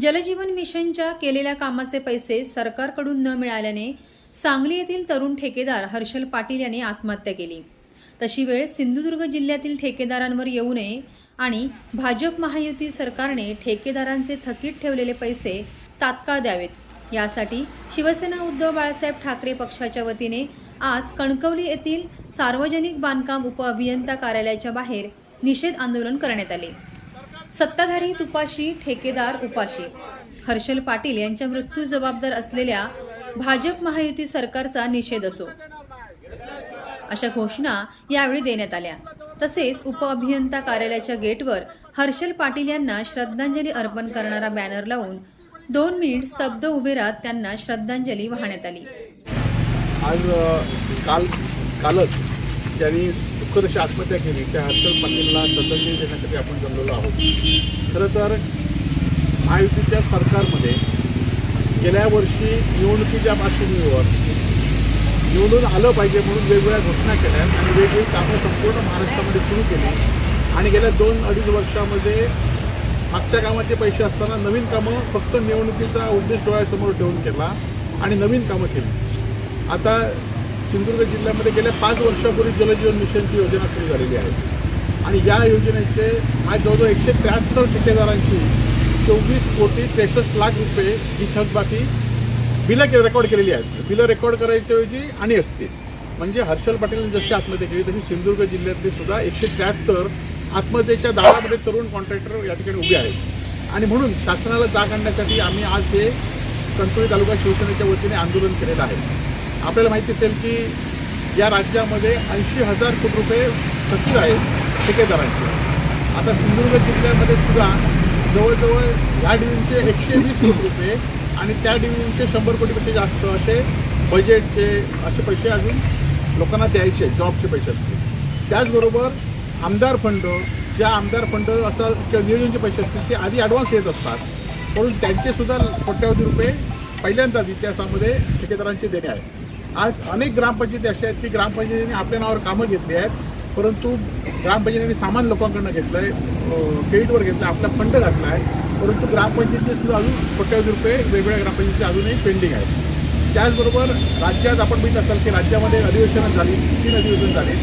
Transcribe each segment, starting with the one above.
जलजीवन मिशनच्या केलेल्या कामाचे पैसे सरकारकडून न मिळाल्याने सांगली येथील तरुण ठेकेदार हर्षल पाटील यांनी आत्महत्या केली. तशी वेळ सिंधुदुर्ग जिल्ह्यातील ठेकेदारांवर येऊ नये आणि भाजप महायुती सरकारने ठेकेदारांचे थकीत ठेवलेले पैसे तात्काळ द्यावेत. यासाठी शिवसेना उद्धव बाळासाहेब ठाकरे पक्षाच्या वतीने आज कणकवली येथील सार्वजनिक बांधकाम उपअभियंता कार्यालयाच्या बाहेर निषेध आंदोलन करण्यात आले. सत्ताधारी तुपाशी ठेकेदार उपाशी. हर्षल पाटील यांच्या मृत्यू जबाबदार असलेल्या भाजप महायुती सरकारचा निषेध असो. अशा घोषणा यावेळी देण्यात आल्या. तसेच उपअभियंता कार्यालयाच्या गेटवर हर्षल पाटील यांना श्रद्धांजली अर्पण करणारा बॅनर लावून दोन मिनिट स्तब्ध उभे राहत त्यांना श्रद्धांजली वाहण्यात आली. आज काल कालच त्यांनी दुःखद अशी आत्महत्या केली त्या हर्षल पाटीलला श्रद्धांजली देण्यासाठी आपण जमलेलो आहोत. खरं तर महायुतीच्या सरकारमध्ये गेल्या वर्षी निवडणुकीच्या पार्श्वभूमीवर निवडून आलं पाहिजे म्हणून वेगवेगळ्या घोषणा केल्या आणि वेगवेगळी कामं संपूर्ण महाराष्ट्रामध्ये सुरू केली. आणि गेल्या दोन अडीच वर्षामध्ये मागच्या कामाचे पैसे असताना नवीन कामं फक्त निवडणुकीचा उद्देश डोळ्यासमोर ठेवून केला आणि नवीन कामं केली. आता सिंधुदुर्ग जिल्ह्यामध्ये गेल्या पाच वर्षापूर्वी जलजीवन मिशनची योजना सुरू झालेली आहे. आणि या योजनेचे आज जवळजवळ एकशे त्र्याहत्तर ठेकेदारांची चोवीस कोटी त्रेसष्ट लाख रुपये ही थकबाकी बिलं के रेकॉर्ड केलेली आहेत. बिलं रेकॉर्ड करायच्या ऐवजी आणि असतील. म्हणजे हर्षल पाटीलने जशी आत्महत्या केली तशी सिंधुदुर्ग जिल्ह्यातले सुद्धा एकशे त्र्याहत्तर आत्महत्येच्या दारामध्ये तरुण कॉन्ट्रॅक्टर या ठिकाणी उभे आहेत. आणि म्हणून शासनाला जाग आणण्यासाठी आम्ही आज हे कणकवली तालुका शिवसेनेच्या वतीने आंदोलन केलेलं आहे. आपल्याला माहिती असेल की या राज्यामध्ये ऐंशी हजार कोटी रुपये थकीत आहेत ठेकेदारांचे आता सिंधुदुर्ग जिल्ह्यामध्ये सुद्धा जवळजवळ ह्या डिव्हिजनचे एकशे वीस कोटी रुपये आणि त्या डिव्हिजनचे शंभर कोटीपेक्षा जास्त असे बजेटचे असे पैसे अजून लोकांना द्यायचे जॉबचे पैसे असतील. त्याचबरोबर आमदार फंड ज्या आमदार फंड असं किंवा नियोजनचे पैसे असतील ते आधी ॲडव्हान्स येत असतात. म्हणून त्यांचेसुद्धा कोट्यावधी रुपये पहिल्यांदाच इतिहासामध्ये ठेकेदारांचे देणे आहेत. आज अनेक ग्रामपंचायती अशा आहेत की ग्रामपंचायतीने आपल्या नावावर कामं घेतली आहेत परंतु ग्रामपंचायतीने सामान लोकांकडनं घेतलं आहे क्रेडिटवर घेतलं आहे आपला फंड घातला आहे परंतु ग्रामपंचायतीचे सुद्धा अजून कोट्यावधी रुपये वेगवेगळ्या ग्रामपंचायतीचे अजूनही पेंडिंग आहेत. त्याचबरोबर राज्यात आपण बघित असाल की राज्यामध्ये अधिवेशनं झाली तीन अधिवेशन झाले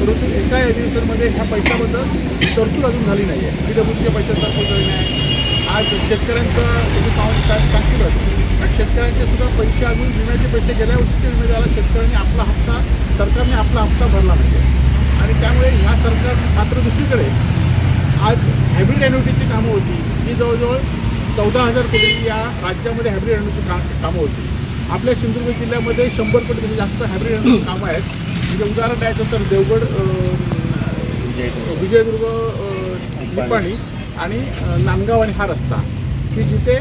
परंतु एका अधिवेशनमध्ये ह्या पैशाबद्दल तरतूद अजून झाली नाही आहे पी डब्ल्यूचे पैसे तरतूद झाली नाही. आज शेतकऱ्यांचा तुम्ही सावंत शेतकऱ्यांचे सुद्धा पैसे अजून विम्याचे पैसे गेल्या वर्षीचे विमे द्यायला शेतकऱ्यांनी आपला हप्ता सरकारने आपला हप्ता भरला नाही आणि त्यामुळे ह्या सरकार मात्र दुसरीकडे. आज हायब्रिड एन्युटीची कामं होती. ही जवळजवळ चौदा हजार कोटी या राज्यामध्ये हायब्रिड एन्युटी का कामं होती. आपल्या सिंधुदुर्ग जिल्ह्यामध्ये शंभर कोटीपेक्षा जास्त हायब्रिड एन्युटी कामं आहेत. म्हणजे उदाहरण द्यायचं तर देवगड विजयदुर्ग. निपाणी आणि नांदगाव आणि हा रस्ता. की जिथे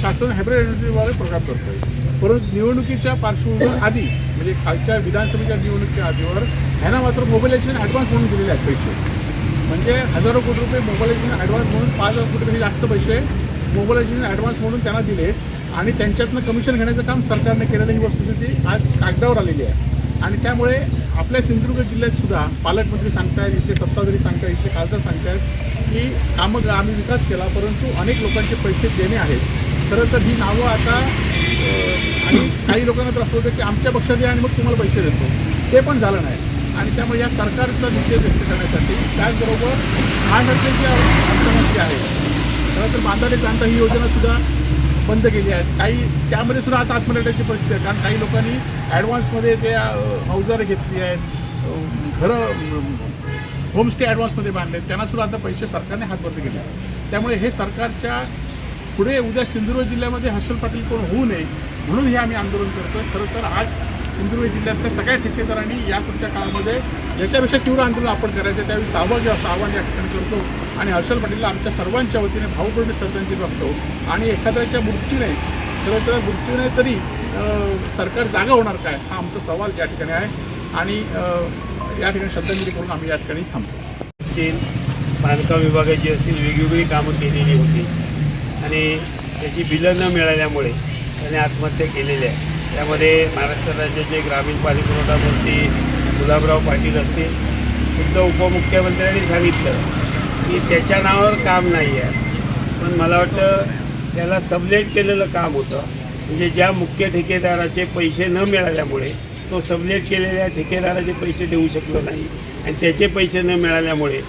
शासन हायब्रिड एन्युटीद्वारे प्रोग्राम आहे परंतु निवडणुकीच्या पार्श्वभूमीवर आधी म्हणजे खालच्या विधानसभेच्या निवडणुकीच्या आधीवर ह्यांना मात्र मोबिलायझेशन ॲडव्हान्स म्हणून दिलेले आहेत पैसे. म्हणजे हजारो कोटी रुपये मोबाईलायझेशन ॲडव्हान्स म्हणून पाच हजार कोटीपेक्षा जास्त पैसे मोबाईलायझेशन ॲडव्हान्स म्हणून त्यांना दिले आणि त्यांच्यातनं कमिशन घेण्याचं काम सरकारने केलेलं ही वस्तुस्थिती आज कागदावर आलेली आहे. आणि त्यामुळे आपल्या सिंधुदुर्ग जिल्ह्यात सुद्धा पालकमंत्री सांगतायत इथले सत्ताधारी सांगतायत इथले खासदार सांगतायत की कामं आम्ही विकास केला परंतु अनेक लोकांचे पैसे देणे आहेत. खरं तर ही नावं आता आणि काही लोकांना त्रास होतो होतं की आमच्या पक्षात आणि मग तुम्हाला पैसे देतो. ते पण झालं नाही. आणि त्यामुळे या सरकारचा निषेध व्यक्त करण्यासाठी त्याचबरोबर महानगरचे जे अर्थमंत्री आहेत खरं तर बांधारे प्रांत ही योजनासुद्धा बंद केली आहे. काही त्यामध्ये सुद्धा आता आत्मनिर्भरची परिस्थिती आहे. कारण काही लोकांनी ॲडव्हान्समध्ये त्या अवजारं घेतली आहेत. घरं होमस्टे ॲडव्हान्समध्ये बांधले त्यांना सुद्धा आता पैसे सरकारने हातबंद केले आहेत. त्यामुळे हे सरकारच्या पुढे उद्या सिंधुदुर्ग जिल्ह्यामध्ये हर्षल पाटील कोण होऊ नये म्हणून हे आम्ही आंदोलन करतोय. खरं तर आज सिंधुदुर्ग जिल्ह्यातल्या सगळ्या ठेकेदारांनी या पुढच्या काळामध्ये याच्यापेक्षा तीव्र आंदोलन आपण करायचं त्यावेळी सहभागी असं आव्हान या ठिकाणी करतो आणि हर्षल पाटीलला आमच्या सर्वांच्या वतीने भावपूर्ण श्रद्धांजली वागतो आणि एखाद्याच्या मृत्यूने खरं तर मृत्यूने तरी सरकार जागा होणार काय हा आमचा सवाल या ठिकाणी आहे. आणि या ठिकाणी श्रद्धांजली करून आम्ही या ठिकाणी थांबतो. असतील बांधकाम विभागाची असतील वेगवेगळी कामं केलेली होती. आणि त्याची बिलं न मिळाल्यामुळे त्याने आत्महत्या केलेली आहे. त्यामध्ये महाराष्ट्र राज्याचे ग्रामीण पाणी पुरवठा मंत्री गुलाबराव पाटील असतील. खुद्द उपमुख्यमंत्र्यांनी सांगितलं की त्याच्या नावावर काम नाही आहे. पण मला वाटतं त्याला सबलेट केलेलं काम होतं. म्हणजे ज्या मुख्य ठेकेदाराचे पैसे न मिळाल्यामुळे तो सबलेट केलेल्या ठेकेदाराचे पैसे देऊ शकलो नाही. आणि त्याचे पैसे न मिळाल्यामुळे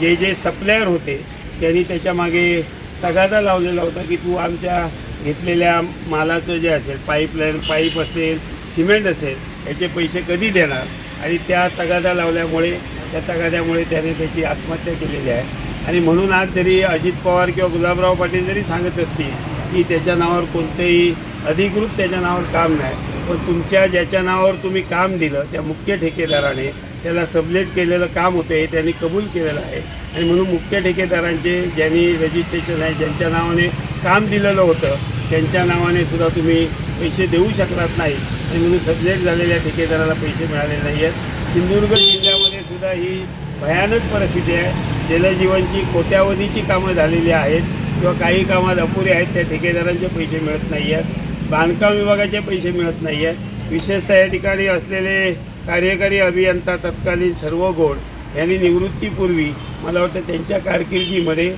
जे जे सप्लायर होते त्यांनी त्याच्यामागे तगादा लावलेला होता की तू आमच्या घेतलेल्या मालाचं जे असेल पाईपलाईन पाईप असेल सिमेंट असेल याचे पैसे कधी देणार? आणि त्या तगादा लावल्यामुळे त्या तगाद्यामुळे त्याने त्याची आत्महत्या केलेली आहे. आणि म्हणून आज जरी अजित पवार किंवा गुलाबराव पाटील जरी सांगत असतील की त्याच्या नावावर कोणतेही अधिकृत त्याच्या नावावर काम नाही पण तुमच्या ज्याच्या नावावर तुम्ही काम दिलं त्या मुख्य ठेकेदाराने त्याला सबलेट केलेलं काम होतं हे त्यांनी कबूल केलेलं आहे. आणि म्हणून मुख्य ठेकेदारांचे ज्यांनी रजिस्ट्रेशन आहे ज्यांच्या नावाने काम दिलेलं होतं त्यांच्या नावाने सुद्धा तुम्ही पैसे देऊ शकणार नाही. आणि म्हणून सबलेट झालेल्या ठेकेदाराला पैसे मिळाले नाही आहेत. सिंधुदुर्ग जिल्ह्यामध्ये सुद्धा ही भयानक परिस्थिती आहे. जलजीवनची कोट्यावधीची कामं झालेली आहेत किंवा काही कामात अपुरे आहेत त्या ठेकेदारांचे पैसे मिळत नाही आहेत. बांधकाम विभागाचे पैसे मिळत नाही आहेत. विशेषतः या ठिकाणी असलेले कार्यकारी अभियंता तत्कालीन सर्व गोड यांनी निवृत्तीपूर्वी मला वाटतं त्यांच्या कारकिर्दीमध्ये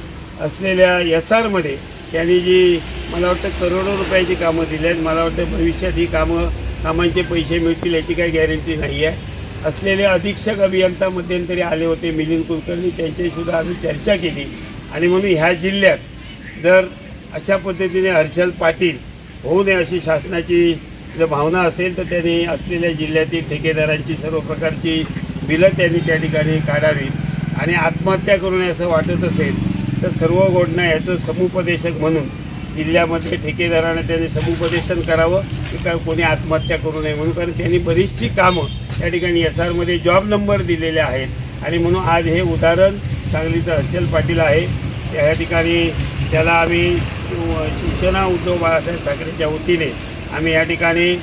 असलेल्या एस आरमध्ये त्यांनी जी मला वाटतं करोडो रुपयाची कामं दिली आहेत. मला वाटतं भविष्यात ही कामं कामांचे पैसे मिळतील याची काही गॅरंटी नाही आहे. असलेले अधीक्षक अभियंता मध्यंतरी आले होते मिलिंद कुलकर्णी. त्यांच्याशीसुद्धा आम्ही चर्चा केली. आणि म्हणून ह्या जिल्ह्यात जर अशा पद्धतीने हर्षल पाटील होऊ नये अशी शासनाची जर भावना असेल तर त्यांनी असलेल्या जिल्ह्यातील ठेकेदारांची सर्व प्रकारची बिलं त्यांनी त्या ठिकाणी काढावीत. आणि आत्महत्या करू नये असं वाटत असेल तर सर्व घोडणं याचं समुपदेशक म्हणून जिल्ह्यामध्ये ठेकेदारानं त्यांनी समुपदेशन करावं की का कोणी आत्महत्या करू नये म्हणून. कारण त्यांनी बरीचशी कामं त्या ठिकाणी एस आरमध्ये जॉब नंबर दिलेले आहेत. आणि म्हणून आज हे उदाहरण सांगलीचं हर्षल पाटील आहे. त्या ठिकाणी त्याला आम्ही शिवसेना उद्धव बाळासाहेब ठाकरेच्या वतीने आम्ही या ठिकाणी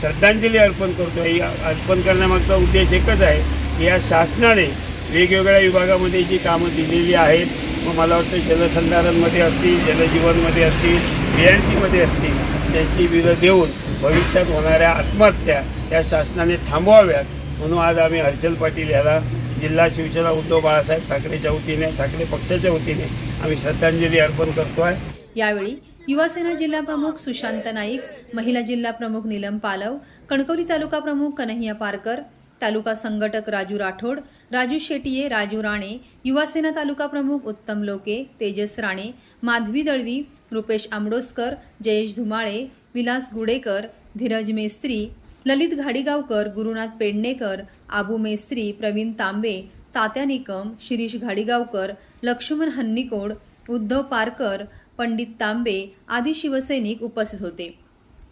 श्रद्धांजली अर्पण करतो आहे अर्पण करण्यामागचा उद्देश एकच आहे की या शासनाने वेगवेगळ्या विभागामध्ये जी कामं दिलेली आहेत मग मला वाटतं जलसंधारणमध्ये असतील जलजीवनमध्ये असतील ए एन सीमध्ये असतील त्यांची विरोध देऊन भविष्यात होणाऱ्या आत्महत्या त्या शासनाने थांबवाव्यात. म्हणून आज आम्ही हर्षल पाटील याला जिल्हा शिवसेना उद्धव बाळासाहेब ठाकरेच्या वतीने ठाकरे पक्षाच्या वतीने आम्ही श्रद्धांजली अर्पण करतो आहे यावेळी युवासेना जिल्हा प्रमुख सुशांत नाईक महिला जिल्हा प्रमुख नीलम पालव कणकवली तालुका प्रमुख कन्हैया पारकर तालुका संघटक राजू राठोड राजू शेटिये राजू राणे युवासेना तालुका प्रमुख उत्तम लोके तेजस राणे माधवी दळवी रुपेश आंबडोसकर जयेश धुमाळे विलास गुडेकर धीरज मेस्त्री ललित घाडीगावकर गुरुनाथ पेडणेकर आबू मेस्त्री प्रवीण तांबे तात्या निकम शिरीष घाडीगावकर लक्ष्मण हन्निकोड उद्धव पारकर पंडित तांबे आदी शिवसैनिक उपस्थित होते.